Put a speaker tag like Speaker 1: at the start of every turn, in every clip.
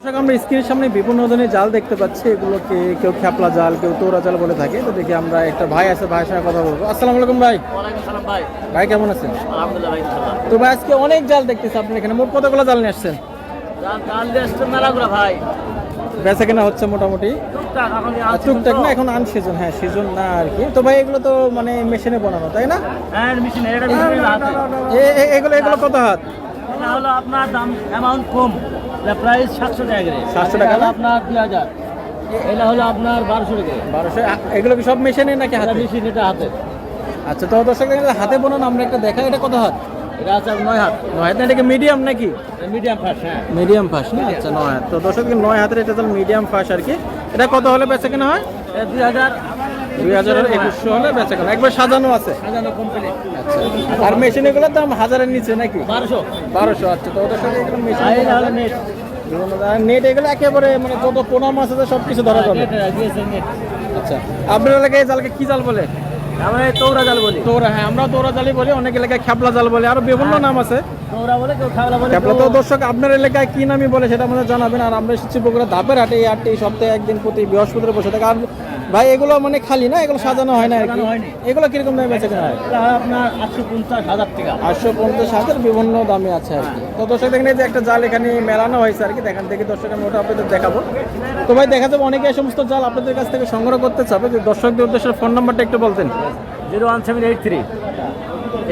Speaker 1: দর্শক, আমরা স্ক্রিনের সামনে বিভিন্ন ধরনের জাল দেখতে পাচ্ছি এগুলোকে কেউ খ্যাপলা জাল কেউ তোরা জাল বলে থাকে তো দেখি আমরা একটা ভাই আছে ভাইয়ের সঙ্গে কথা বলব আসসালামু আলাইকুম ভাই
Speaker 2: ভাই
Speaker 1: ভাই কেমন আছেন তো ভাই আজকে অনেক জাল দেখতেছি আপনি এখানে মোট কতগুলো জাল নিয়ে আসছেন
Speaker 2: ভাই
Speaker 1: বেচা কেনা হচ্ছে মোটামুটি
Speaker 2: টুকটাক
Speaker 1: না এখন আন সিজন হ্যাঁ সিজন না আর কি তো ভাই এগুলো তো মানে মেশিনে বানানো তাই না
Speaker 2: হ্যাঁ
Speaker 1: এগুলো এগুলো কত হাত
Speaker 2: এটা হলো আপনার দাম অ্যামাউন্ট কম। প্রাইস সাতশো টাকা করে।
Speaker 1: 700 টাকা
Speaker 2: এটা আপনার দুই হাজার। এটা হলো আপনার বারোশো টাকা
Speaker 1: বারোশো এগুলো কি সব মেশিনে নাকি হাতে?
Speaker 2: মেশিন এটা হাতে।
Speaker 1: আচ্ছা তো দর্শক হাতে বানানো আমরা একটা দেখা এটা কত হাত?
Speaker 2: এটা আছে নয় হাত।
Speaker 1: নয় হাত না এটাকে মিডিয়াম নাকি?
Speaker 2: মিডিয়াম হ্যাঁ।
Speaker 1: মিডিয়াম ফাঁস না? আচ্ছা নয় হাত। তো দর্শক নয় হাতের এটা মিডিয়াম ফাঁস আর কি। এটা কত হলে বেচা কেনা হয়?
Speaker 2: দুই হাজার
Speaker 1: দুই হাজার একুশশো হলে বেচা কেনা। একবার সাজানো আছে।
Speaker 2: সাজানো কমপ্লিট
Speaker 1: আচ্ছা। আর মেশিন এগুলোর দাম হাজারের নিচে নাকি?
Speaker 2: বারোশো।
Speaker 1: বারোশো আচ্ছা। তো সাথে এগুলো মেশিন
Speaker 2: নেট।
Speaker 1: এগুলো একেবারে মানে যত পোনা মাছ আছে সব কিছু ধরা যাবে
Speaker 2: দিয়েছে নেট
Speaker 1: আচ্ছা। আপনার এলাকায় জালকে কি জাল বলে?
Speaker 2: আমরা তৌরা জাল বলি।
Speaker 1: তোরা হ্যাঁ আমরা তোরা জালি বলি অনেক এলাকায় জাল বলে। আরও বিভিন্ন নাম আছে। তো দর্শক আপনার এলাকায় কি নামই বলে সেটা আমাদের জানাবেন। আর আমরা এসেছি বগুড়া ধাপের হাটে। এই হাটে এই সপ্তাহে একদিন প্রতি বৃহস্পতিবার বসে থাকে। আর ভাই এগুলো মানে খালি না? এগুলো সাজানো হয় না আর কি। এগুলো কীরকম দামে বেচে কেনা হয়?
Speaker 2: আপনার আটশো পঞ্চাশ হাজার টাকা।
Speaker 1: আটশো পঞ্চাশ হাজার বিভিন্ন দামে আছে আর কি। তো দর্শক দেখেন এই যে একটা জাল এখানে মেলানো হয়েছে আর কি। দেখান থেকে দর্শক আমি ওটা আপনাদের দেখাবো। তো ভাই দেখা যাবে অনেকে এই সমস্ত জাল আপনাদের কাছ থেকে সংগ্রহ করতে চাবে। যে দর্শকদের উদ্দেশ্যে ফোন নাম্বারটা একটু বলতেন।
Speaker 2: Zero one seven eight three.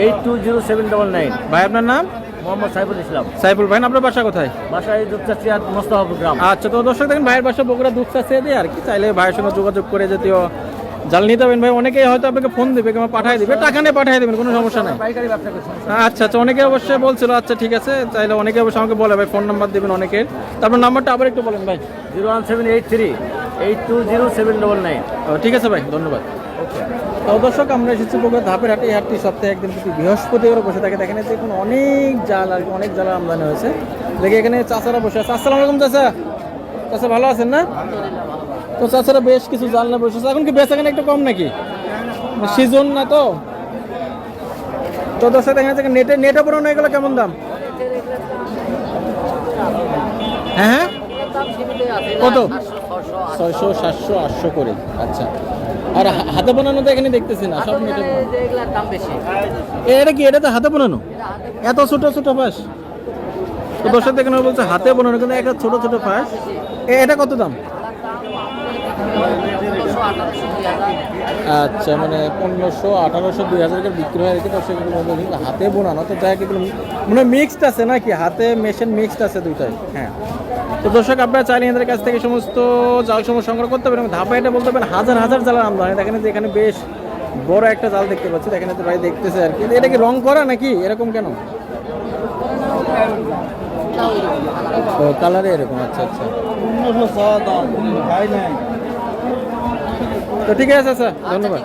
Speaker 2: Eight two zero seven double nine.
Speaker 1: ভাই আপনার নাম?
Speaker 2: মোহাম্মদ সাইফুল ইসলাম।
Speaker 1: সাইফুল ভাই আপনার বাসা কোথায়?
Speaker 2: বাসায় দুপচাচিয়া মোস্তাফাপুর গ্রাম।
Speaker 1: আচ্ছা তো দর্শক দেখেন ভাইয়ের বাসা বগুড়া দুধ চাষে দিয়ে আর কি চাইলে ভাইয়ের সঙ্গে যোগাযোগ করে যদিও জাল নিতে পারেন। ভাই অনেকেই হয়তো আপনাকে ফোন দেবে কিংবা পাঠিয়ে দেবে টাকা নিয়ে পাঠিয়ে দেবেন কোনো সমস্যা নাই। আচ্ছা আচ্ছা অনেকে অবশ্যই বলছিল আচ্ছা ঠিক আছে চাইলে অনেকে অবশ্যই আমাকে বলে ভাই ফোন নাম্বার দেবেন অনেকের। তারপর নাম্বারটা আবার একটু বলেন ভাই।
Speaker 2: Zero one seven eight three eight two zero seven double nine.
Speaker 1: ও, ঠিক আছে ভাই ধন্যবাদ। তো দর্শক, আমরা এসেছি বগুড়া ধাপের হাটে হাটটি সপ্তাহে একদিন প্রতি বৃহস্পতিবার বসে থাকে। দেখেন যে এখন অনেক জাল আর কি, অনেক জাল আমদানি হয়েছে। দেখে, এখানে চাচারা বসে আছে। আসসালামু আলাইকুম চাচা চাচা ভালো আছেন না? তো চাচারা বেশ কিছু জাল না বসে আছে। এখন কি বেচা কেনা একটু কম নাকি? সিজন না তো? তো দর্শক, দেখেন যে নেটে নেটে পড়ানো এগুলো কেমন দাম? হ্যাঁ হ্যাঁ? কত? ছয়শো সাতশো আটশো করে। আচ্ছা। আর হাতে বানানো তো এখানে দেখতেছি না সব এ, এটা কি? এটা তো হাতে বানানো? এত ছোট ছোট ফাঁস তো দর্শক দেখেন ও বলছে হাতে বানানো কিন্তু একটা ছোট ছোট ফাঁস এ, এটা কত দাম? আচ্ছা মানে পনেরোশো আঠারোশো দুই হাজার করে বিক্রি হয় কি দর্শক হাতে বোনানো তো যাই এগুলো মানে মিক্সড আছে নাকি? হাতে মেশিন মিক্সড আছে দুইটাই। হ্যাঁ। তো দর্শক আপনারা চাইলে এদের কাছ থেকে সমস্ত জাল সময় সংগ্রহ করতে পারেন ধাপা এটা বলতে পারেন হাজার হাজার জালের আমদানি। দেখেন যে এখানে বেশ বড় একটা জাল দেখতে পাচ্ছি। দেখেন তো ভাই দেখতেছে আর কি। এটা কি রং করা নাকি? এরকম কেন? ও কালারে এরকম। আচ্ছা আচ্ছা। তো ঠিক আছে স্যার। ধন্যবাদ।